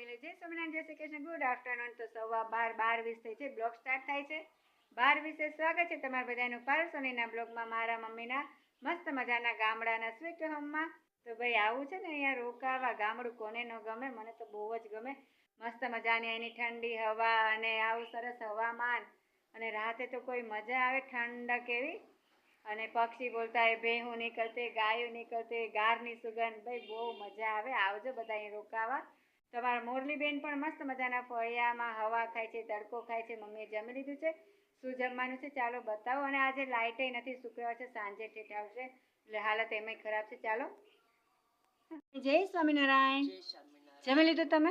વડીલો જય સ્વામિનારાયણ, જય શ્રી કૃષ્ણ. Good afternoon. તો સવા બાર બાર વીસ થઈ છે. બ્લોગ સ્ટાર્ટ થાય છે. બાર વીસે સ્વાગત છે તમારા બધાનું પારસોનીના બ્લોગમાં, મારા મમ્મીના મસ્ત મજાના ગામડાના સ્વીટ હોમમાં. તો ભાઈ, આવું છે ને અહીંયા રોકાવા ગામડું કોને ન ગમે, મને તો બહુ જ ગમે. મસ્ત મજાની એની ઠંડી હવા અને આવું સરસ હવામાન. અને રાતે તો કોઈ મજા આવે ઠંડક એવી. અને પક્ષી બોલતા એ ભેહું નીકળતે, ગાયું નીકળતે, ગારની સુગંધ. ભાઈ, બહુ મજા આવે. આવજો બધા અહીં રોકાવા. તમારા મોરલીબેન પણ મસ્ત મજાના ફળિયામાં હવા ખાય છે તડકો ખાય છે મમ્મીએ જમી લીધું છે. શું જમવાનું છે ચાલો બતાવો અને આજે લાઇટે નથી શુક્રવાર છે સાંજે ઠેઠ આવશે એટલે હાલત એમાં ખરાબ છે. ચાલો. જય સ્વામિનારાયણ. જમી લીધું તમે?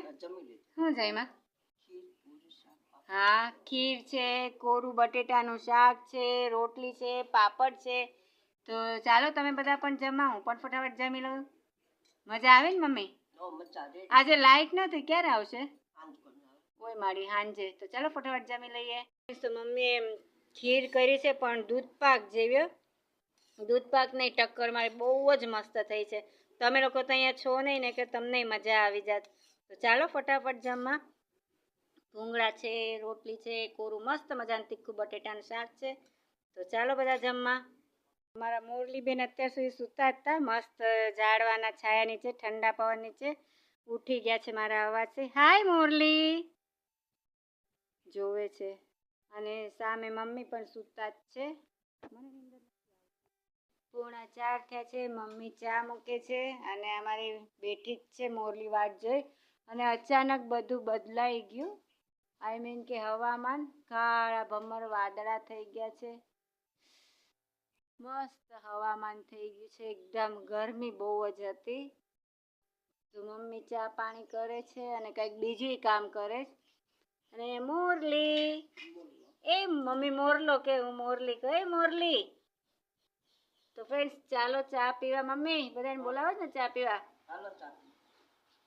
શું પાપડ. હા ખીર છે કોરું બટેટાનું શાક છે રોટલી છે પાપડ છે. તો ચાલો તમે બધા પણ જમા હું પણ ફટાફટ જમી લઉં. મજા આવે ને મમ્મી? આજે લાઈટ નથી ક્યારે આવશે? ઓય મારી હાંજે. તો ચાલો ફટાફટ જમી લઈએ. તો મમ્મીએ ખીર કરી છે પણ દૂધ પાક જેવ્યો દૂધ પાકની નહીં ટક્કર મારી બહુ જ મસ્ત થઈ છે. તમે લોકો તો અહીંયા છો નહીં ને કે તમને મજા આવી જાત. તો ચાલો ફટાફટ જમવા. ભૂંગળા છે રોટલી છે કોરું મસ્ત મજાનું તીખું બટેટાનું શાક છે. તો ચાલો બધા જમવા. મારા મુરલીબેન અત્યાર સુધી સૂતા હતા. મસ્ત ઝાડવાના છાયા નીચે, ઠંડા પવન નીચે ઉઠી ગયા છે મારા અવાજથી. હાય મોરલી! જોવે છે અને સામે મમ્મી પણ સૂતા જ છે. પોણા ચાર થયા છે. મમ્મી ચા મૂકે છે અને અમારી બેઠી જ છે મોરલી વાટ જોઈ અને અચાનક બધું બદલાઈ ગયું. આઈ મીન કે હવામાન. કાળા ભમર વાદળા થઈ ગયા છે. મસ્ત હવામાન થઈ ગયું છે. એકદમ ગરમી બહુ જ હતી. તો મમ્મી ચા પાણી કરે છે અને કંઈક બીજું કામ કરે છે. અને મોરલી એ મમ્મી મોરલો કે હું મોરલી કહે? મોરલી. તો ફ્રેન્ડ્સ ચાલો ચા પીવા. મમ્મી બધાને બોલાવો ને ચા પીવા. હાલો ચા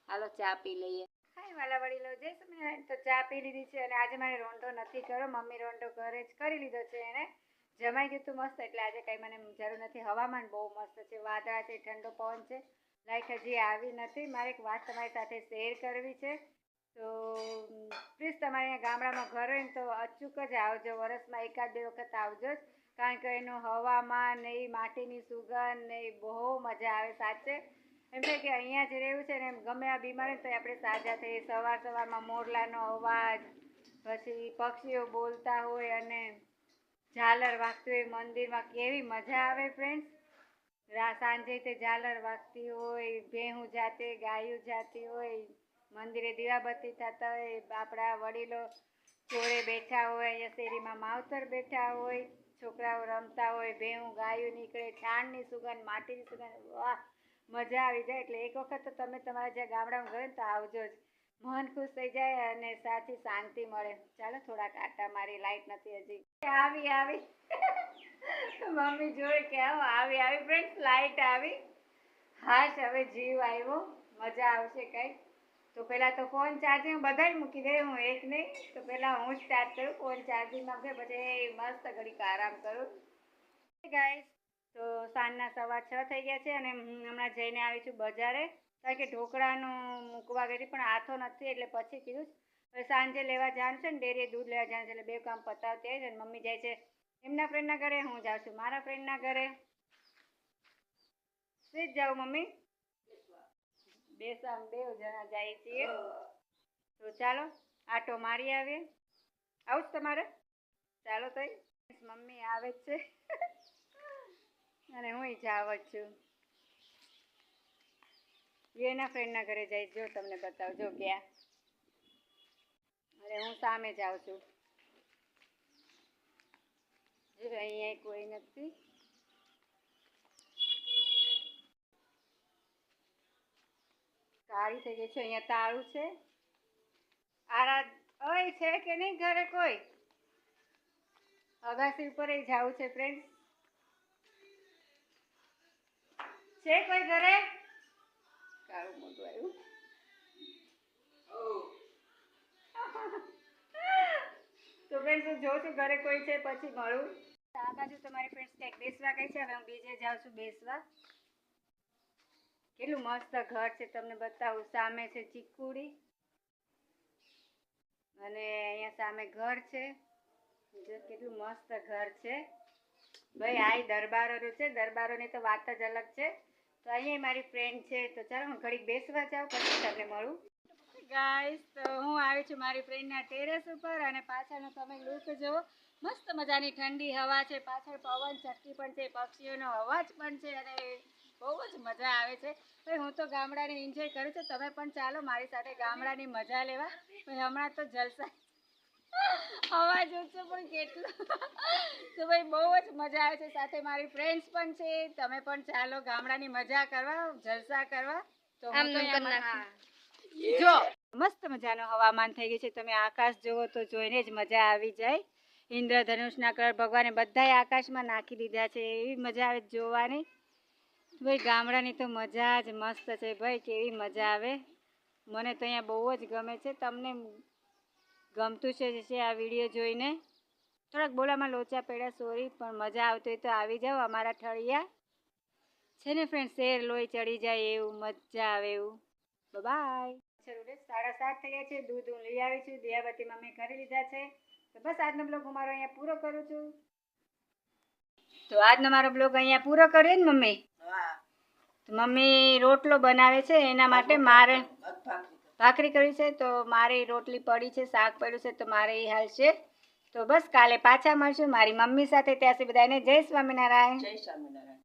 હાલો ચા પી લઈએ. હાય વાલા વડીલો. જય સ્વામિનારાયણ. તો ચા પી લીધી છે અને આજે મારે રોંઢો નથી કર્યો. મમ્મી રોંઢો ઘરે જ કરી લીધો છે એણે જમાઈ ગયું હતું મસ્ત, એટલે આજે કંઈ મને જરૂર નથી. હવામાન બહુ મસ્ત છે, વાદળા છે, ઠંડો પવન છે. લાઈટ હજી આવી નથી. મારે એક વાત તમારી સાથે શેર કરવી છે. તો, પ્લીઝ તમારે અહીંયા ગામડામાં ઘર હોય ને તો અચૂક જ આવજો. વરસમાં એકાદ બે વખત આવજો જ. કારણ કે એનું ને એ માટીની સુગંધ ને એ બહુ મજા આવે, સાચે. એમ છે કે અહીંયા જ રહેવું છે ને એમ ગમે આ બીમાર તો આપણે સાજા થઈએ. સવાર સવારમાં મોરલાનો અવાજ, પછી પક્ષીઓ બોલતા હોય અને ઝાલર વાગતી હોય, મંદિરમાં કેવી મજા આવે ફ્રેન્ડ્સ સાંજે તે ઝાલર વાગતી હોય, ભેહું જાતે, ગાયું જાતી હોય, મંદિરે દીવાબત્તી થતા હોય, આપણા વડીલો ચોરે બેઠા હોય, અહીંયા શેરીમાં માવતર બેઠા હોય, છોકરાઓ રમતા હોય, ભેહું, ગાયું નીકળે છાણની સુગંધ, માટીની સુગંધ, વાહ, મજા આવી જાય. એટલે એક વખત તો તમે તમારા જ્યાં ગામડામાં ગયો ને તો આવજો જ. મન ખુશ થઈ જાય અને સાચી શાંતિ મળે. ચાલો, થોડાક આટા મારી લાઈટ નથી હજી. આવી આવી. મમ્મી જોઈ કે આવો, આવી ફ્રેન્ડ્સ લાઈટ આવી. હાશ, હવે જીવ આવ્યો. મજા આવશે કંઈક. તો પહેલાં તો ફોન ચાર્જિંગ બધાય મૂકી દે, હું એક નહીં. તો પહેલાં હું સ્ટાર્ટ કરું ફોન ચાર્જિંગમાં મૂકે, પછી મસ્ત ઘડીક આરામ કરું. ગાઈસ તો સાંજના સવા છ થઈ ગયા છે અને હું હમણાં જઈને આવી છું બજારે. કારણ કે ઢોકળાનું મૂકવા ગઈ પણ આથો નથી એટલે પછી કીધું સાંજે લેવા જાણ છે ને ડેરીએ દૂધ લેવા જાણ છે એટલે બે કામ પતાવતી આવી ને મમ્મી જાય છે એમના ફ્રેન્ડના ઘરે હું જાઉં છું મારા ફ્રેન્ડના ઘરે શી જ જાઉં મમ્મી બેસામ બે જણા જાય છીએ તો ચાલો આટો મારી આવીએ આવું તમારે ચાલો તઈ મમ્મી આવે છે અને હું જાવ છું એના ફ્રેન્ડના ઘરે જઈ જો તમને બતાવું, જો ગયા અરે હું સામે જાઉં છું. જો અહીંયા કોઈ નથી. કાળી થઈ ગઈ છે, અહીંયા તાળું છે. આરા ઓય, છે કે નહીં ઘરે કોઈ? અગાસી ઉપર જવું છે ફ્રેન્ડ છે કોઈ ઘરે? કાળું મોઢું આવ્યું. તો ફ્રેન્ડ્સ જોઉં છું, ઘરે કોઈ છે, પછી મળું. આ બાજુ તમારી ફ્રેન્ડ્સ ક્યાંક બેસવા ગઈ છે? હવે હું બીજે જાઉં છું બેસવા. કેટલું મસ્ત ઘર છે, તમને બતાવું. સામે છે ચીકુડી. અને અહીંયા સામે ઘર છે. જો કેટલું મસ્ત ઘર છે. ભાઈ, આ દરબારોનું છે. દરબારોની તો વાત જ અલગ છે. તો અહીંયા મારી ફ્રેન્ડ છે. તો ચાલો હું ઘડીક બેસવા જાઉં, પછી તમને મળું. ગાઈસ તો હું આવી છું મારી ફ્રેન્ડના ટેરેસ ઉપર અને પાછળનો તમે લુક જુઓ. મસ્ત મજાની ઠંડી હવા છે. પાછળ પવન, ચક્કી પણ છે, પક્ષીઓનો અવાજ પણ છે અને બહુ જ મજા આવે છે. ભાઈ, હું તો ગામડાને એન્જોય કરું છું. તમે પણ ચાલો મારી સાથે ગામડાની મજા લેવા. હમણાં તો જલસા અવાજ ઉઠશે પણ કેટલો? તો ભાઈ બહુ જ મજા આવે છે. સાથે મારી ફ્રેન્ડ્સ પણ છે. તમે પણ ચાલો ગામડાની મજા કરવા જલસા કરવા. તો. જો મસ્ત મજાનું હવામાન થઈ ગયું છે. તમે આકાશ જુઓ તો જોઈને જ મજા આવી જાય. ઇન્દ્રધનુષના કલર ભગવાને બધાય આકાશમાં નાખી દીધા છે. એવી મજા આવે જોવાની. ભાઈ ગામડાની તો મજા જ મસ્ત છે. ભાઈ કેવી મજા આવે. મને તો અહીંયા બહુ જ ગમે છે. તમને ગમતું છે છે આ વીડિયો જોઈને? થોડાક બોલામાં લોચા પડ્યા સોરી પણ મજા આવતી હોય તો આવી જાઓ અમારા ઠળિયા. છે ને ફ્રેન્ડ શેર લોહી ચડી જાય એવું મજા આવે એવું. બાય સાડા સાત થઈ ગયા છે દૂધ હું લઈ આવી છું દિયાબત્તી મમ્મી કરી લીધા છે. તો બસ આજનો બ્લોગ હું મારો અહીંયા પૂરો કરું છું. તો આજનો મારો બ્લોગ અહીંયા પૂરો કર્યો ને મમ્મી? હા. મમ્મી રોટલો બનાવે છે એના માટે મારે ભાખરી કરી છે, તો મારે રોટલી પડી છે, શાક પડ્યું છે, તો મારે એ હાલશે તો બસ કાલે પાછા મળશું. મારી મમ્મી સાથે ત્યાં સુધી બધાને જય સ્વામિનારાયણ. જય સ્વામિનારાયણ.